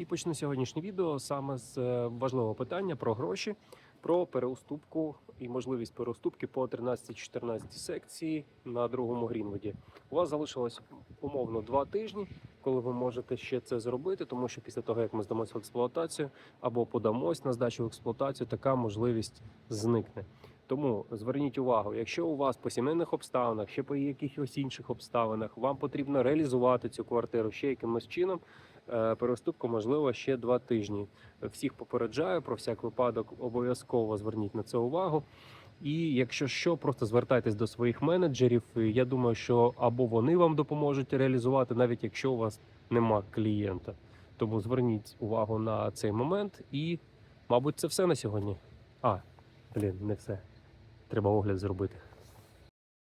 І почну сьогоднішнє відео саме з е, важливого питання про гроші, про переуступку і можливість переуступки по 13-14 секції на другому Грінвуді. У вас залишилось умовно два тижні, коли ви можете ще це зробити, тому що після того, як ми здамося в експлуатацію або подамось на здачу в експлуатацію, така можливість зникне. Тому зверніть увагу, якщо у вас по сімейних обставинах, ще по якихось інших обставинах, вам потрібно реалізувати цю квартиру ще якимось чином. Е, Переступка можливо ще два тижні. Всіх попереджаю про всяк випадок. Обов'язково зверніть на це увагу. І якщо що, просто звертайтесь до своїх менеджерів. Я думаю, що або вони вам допоможуть реалізувати, навіть якщо у вас нема клієнта. Тому зверніть увагу на цей момент. І, мабуть, це все на сьогодні. А, блін, не все. Треба огляд зробити.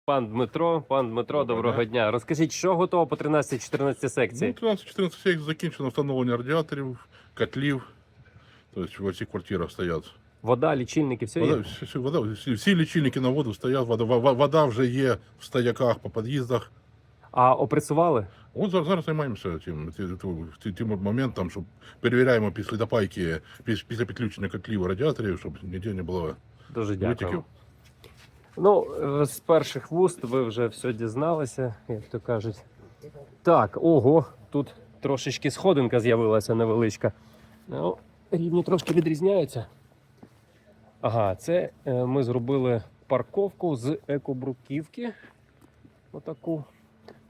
Пан Дмитро, пан Дмитро, Доброго доброго дня. Розкажіть, що готово по 13-14 секції? Ну, 13-14 секцій закінчено встановлення радіаторів, котлів. Тобто в цих квартирах стоять. Вода, лічильники, все Вода, є? всі, вода, всі, всі лічильники на воду стоять, вода, вода вже є в стояках по під'їздах. А опресували? От зараз, зараз займаємося ті- ті- тим моментом, щоб перевіряємо після допайки, після підключення котлів радіаторів, щоб ніде не було Дуже дякую. витіків. Ну, е, з перших вуст ви вже все дізналися, як то кажуть. Так, ого, тут трошечки сходинка з'явилася невеличка. Ну, рівні трошки відрізняються. Ага, це е, ми зробили парковку з екобруківки. Отаку.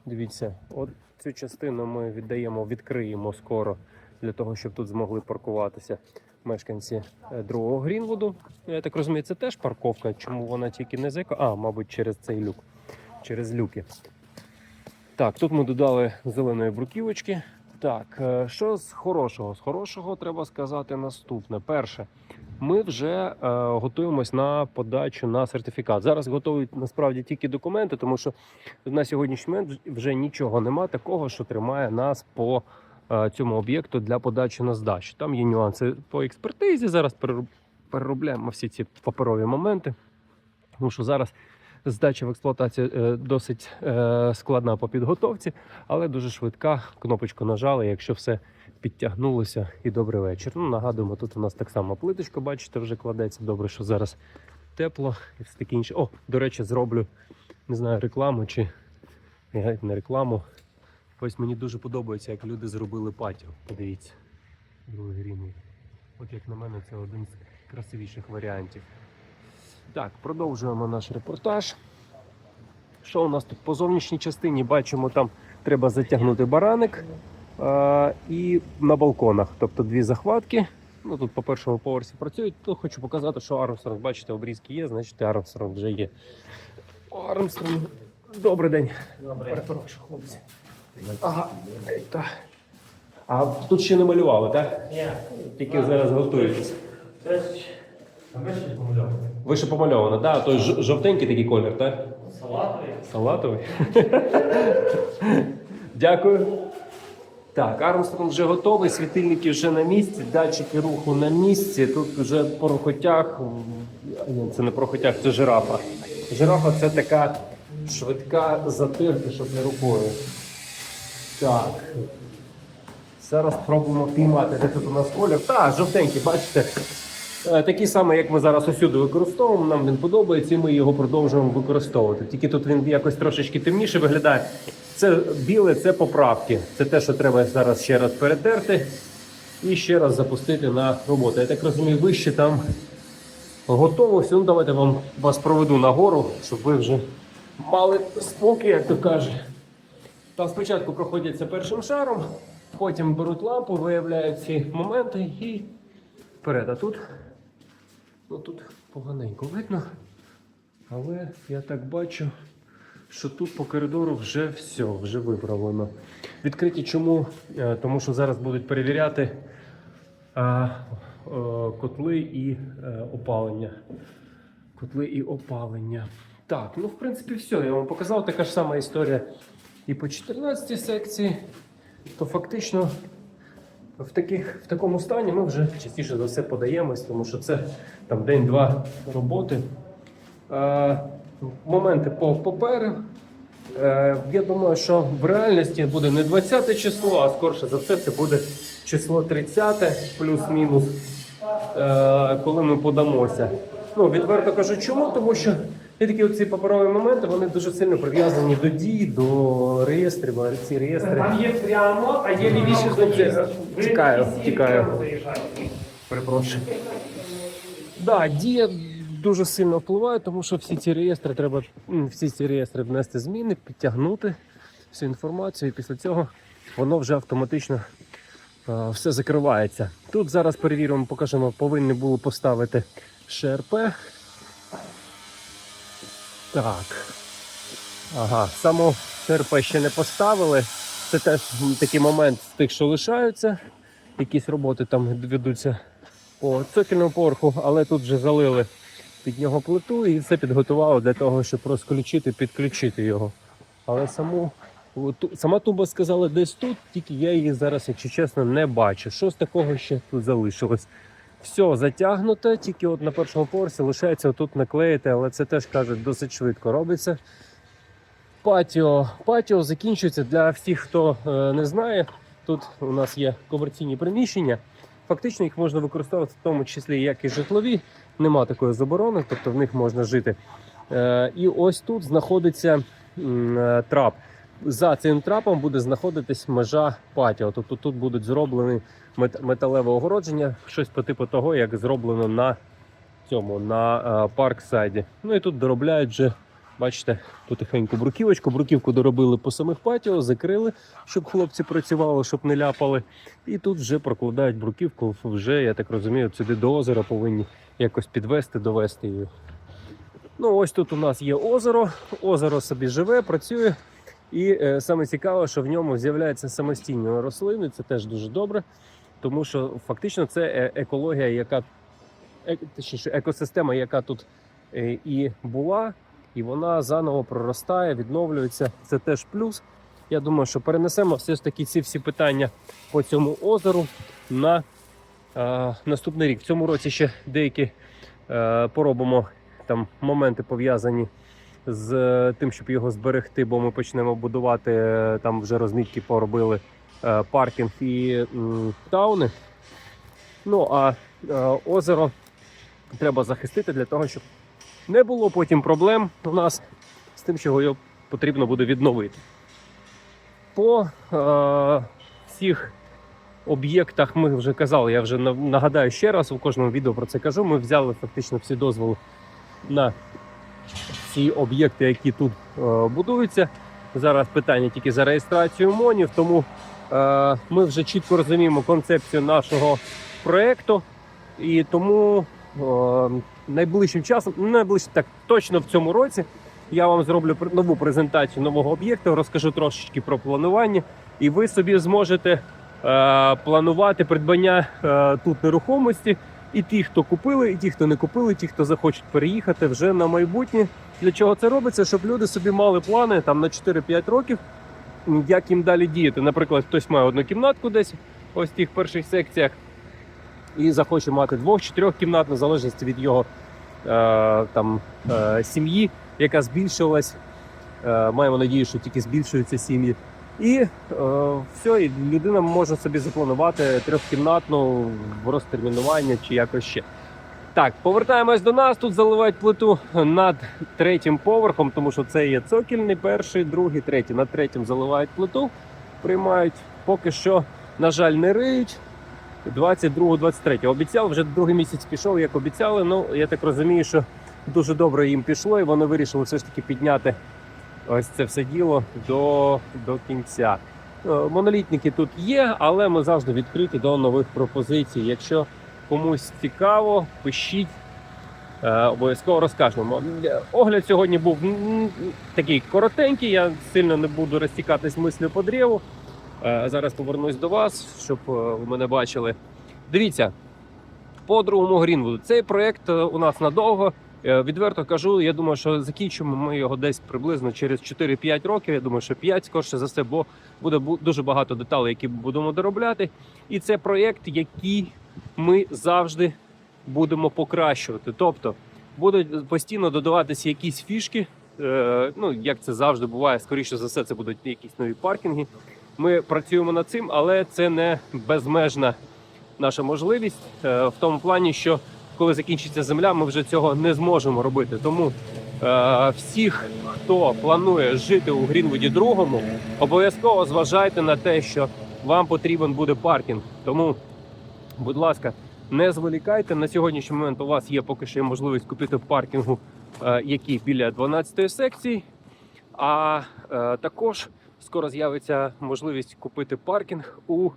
Дивіться, от цю частину ми віддаємо, відкриємо скоро для того, щоб тут змогли паркуватися мешканці е, другого Грінвуду. Я так розумію, це теж парковка. Чому вона тільки не за? А, мабуть, через цей люк. Через люки. Так, тут ми додали зеленої бруківочки. Так, е, що з хорошого? З хорошого треба сказати наступне. Перше, ми вже е, готуємось на подачу на сертифікат. Зараз готують насправді тільки документи, тому що на сьогоднішній момент вже нічого нема такого, що тримає нас по цьому об'єкту для подачі на здачу. Там є нюанси по експертизі. Зараз переробляємо всі ці паперові моменти. Тому що зараз здача в експлуатацію е, досить е, складна по підготовці, але дуже швидка. Кнопочку нажали, якщо все підтягнулося, і добрий вечір. Ну, нагадуємо, тут у нас так само плиточка, бачите, вже кладеться. Добре, що зараз тепло і все таке інше. О, до речі, зроблю не знаю, рекламу чи е, не рекламу. Ось мені дуже подобається, як люди зробили патіо. Подивіться. Другий рівень. От як на мене, це один з красивіших варіантів. Так, продовжуємо наш репортаж. Що у нас тут по зовнішній частині? Бачимо, там треба затягнути бараник а, і на балконах, тобто дві захватки. Ну, тут по першому поверсі працюють. Тут хочу показати, що Армстронг, бачите, обрізки є, значить Армстронг вже є. Армстронг. Добрий день. Перепрошую, хлопці. Ага. Так. А тут ще не малювали, так? Ні. Тільки зараз готуєтесь. Це ж а ми ще помальовували. Вище помальовано, так? Той ж- жовтенький такий колір, так? Салатовий. Салатовий. Дякую. Так, Армстронг вже готовий, світильники вже на місці, датчики руху на місці. Тут вже порохотяг. Ні, це не порохотяг, це жирафа. Жирафа це така швидка затирка, щоб не рукою. Так. Зараз спробуємо піймати, де тут у нас колір. Так, жовтенький, бачите. Е, Такий самий, як ми зараз усюди використовуємо, нам він подобається, і ми його продовжуємо використовувати. Тільки тут він якось трошечки темніше виглядає. Це біле, це поправки. Це те, що треба зараз ще раз перетерти і ще раз запустити на роботу. Я так розумію, вище там готово. Ну давайте вам вас проведу нагору, щоб ви вже мали спокій, як то каже. Там спочатку проходяться першим шаром, потім беруть лампу, виявляють ці моменти і вперед. А тут, ну тут поганенько видно. Але я так бачу, що тут по коридору вже все, вже виправлено. Відкриті чому? Е, Тому що зараз будуть перевіряти е, е, котли і опалення. Котли і опалення. Так, ну в принципі, все. Я вам показав така ж сама історія і по 14 секції. То фактично в, таких, в такому стані ми вже частіше за все подаємось, тому що це там день-два роботи. Е, моменти по паперу. Е, я думаю, що в реальності буде не 20 число, а скорше за все це буде число 30, плюс-мінус, е, коли ми подамося. Ну, відверто кажу, чому? Тому що і такі оці паперові моменти вони дуже сильно прив'язані до дій, до реєстрів, а ці реєстри. Там є прямо, а є лівіше заїзд. Ви Тікаю, тікаю. Перепрошую. Да, дія дуже сильно впливає, тому що всі ці реєстри треба всі ці реєстри внести зміни, підтягнути всю інформацію, і після цього воно вже автоматично е, все закривається. Тут зараз перевіримо, покажемо, повинні були поставити ШРП. Так. Ага, само ШРП ще не поставили. Це теж такий момент з тих, що лишаються. Якісь роботи там ведуться по цокільному поверху, але тут вже залили під нього плиту і все підготувало для того, щоб розключити, підключити його. Але саму сама туба сказала десь тут, тільки я її зараз, якщо чесно, не бачу. Що з такого ще тут залишилось? Все затягнуто, тільки от на першому поверсі лишається тут наклеїти, але це теж кажуть досить швидко робиться. Патіо. Патіо закінчується для всіх, хто е, не знає. Тут у нас є комерційні приміщення. Фактично їх можна використовувати в тому числі як і житлові. Нема такої заборони, тобто в них можна жити. Е, і ось тут знаходиться е, трап. За цим трапом буде знаходитись межа патіо. Тобто тут будуть зроблені металеве огородження, щось по типу того, як зроблено на цьому на е, парк-сайді. Ну і тут доробляють вже, бачите, потихеньку бруківочку. Бруківку доробили по самих патіо, закрили, щоб хлопці працювали, щоб не ляпали. І тут вже прокладають бруківку. Вже, я так розумію, сюди до озера повинні якось підвести, довести її. Ну, ось тут у нас є озеро. Озеро собі живе, працює. І е, саме цікаве, що в ньому з'являються самостійні рослини. Це теж дуже добре, тому що фактично це е- екологія, яка е, точніше, екосистема, яка тут е, і була, і вона заново проростає, відновлюється. Це теж плюс. Я думаю, що перенесемо все ж таки ці всі питання по цьому озеру на е, наступний рік. В цьому році ще деякі е, поробимо там моменти пов'язані з е, тим, щоб його зберегти, бо ми почнемо будувати е, там вже розмітки поробили е, паркінг і тауни. Ну а озеро треба захистити для того, щоб не було потім проблем у нас з тим, що його потрібно буде відновити. По е, всіх об'єктах ми вже казали, я вже нагадаю ще раз, у кожному відео про це кажу. Ми взяли фактично всі дозволи на ці об'єкти, які тут е, будуються. Зараз питання тільки за реєстрацію МОНів, тому е, ми вже чітко розуміємо концепцію нашого проєкту. І тому е, найближчим часом, ну, найближчим так точно в цьому році, я вам зроблю нову презентацію нового об'єкту, розкажу трошечки про планування, і ви собі зможете планувати придбання тут нерухомості. І ті, хто купили, і ті, хто не купили, і ті, хто захочуть переїхати вже на майбутнє. Для чого це робиться? Щоб люди собі мали плани там на 4-5 років, як їм далі діяти. Наприклад, хтось має одну кімнатку десь ось в тих перших секціях, і захоче мати двох-чотирьох кімнат, в залежності від його е, там е, сім'ї, яка збільшилась. Е, маємо надію, що тільки збільшуються сім'ї. І е, все, і людина може собі запланувати трьохкімнатну в розтермінування чи якось ще. Так, повертаємось до нас. Тут заливають плиту над третім поверхом, тому що це є цокільний, перший, другий, третій. Над третім заливають плиту, приймають. Поки що, на жаль, не риють. 22-23. Обіцяв, вже другий місяць пішов, як обіцяли. Ну, я так розумію, що дуже добре їм пішло, і вони вирішили все ж таки підняти ось це все діло до, до кінця. Е, Монолітники тут є, але ми завжди відкриті до нових пропозицій. Якщо комусь цікаво, пишіть. Е, Обов'язково розкажемо. Е, Огляд сьогодні був такий коротенький, я сильно не буду розтікатись мислю по древу. Зараз повернусь до вас, щоб ви мене бачили. Дивіться, по другому Грінвуду. Цей проєкт у нас надовго. Е, Відверто кажу, я думаю, що закінчимо ми його десь приблизно через 4-5 років. Я думаю, що 5 скорше за все, бо буде дуже багато деталей, які будемо доробляти. І це проєкт, який ми завжди будемо покращувати. Тобто будуть постійно додаватися якісь фішки. е, Ну, як це завжди буває, скоріше за все, це будуть якісь нові паркінги. Ми працюємо над цим, але це не безмежна наша можливість е, в тому плані, що коли закінчиться земля, ми вже цього не зможемо робити. Тому е, всіх, хто планує жити у Грінвуді другому, обов'язково зважайте на те, що вам потрібен буде паркінг. Тому, будь ласка, не зволікайте. На сьогоднішній момент у вас є поки що можливість купити паркінгу, е, який біля 12 секції. А е, також скоро з'явиться можливість купити паркінг у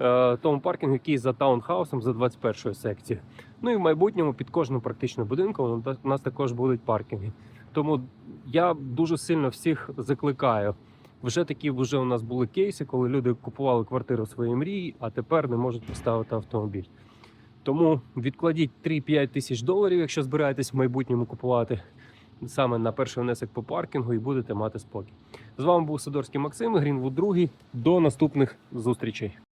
е, тому паркінгу, який за таунхаусом за 21 секцією. Ну і в майбутньому під кожним практично будинком у нас- також будуть паркінги. Тому я дуже сильно всіх закликаю. Вже такі вже у нас були кейси, коли люди купували квартиру своєї мрії, а тепер не можуть поставити автомобіль. Тому відкладіть 3-5 тисяч доларів, якщо збираєтесь в майбутньому купувати саме на перший внесок по паркінгу і будете мати спокій. З вами був Сидорський Максим, Грінвуд 2. До наступних зустрічей.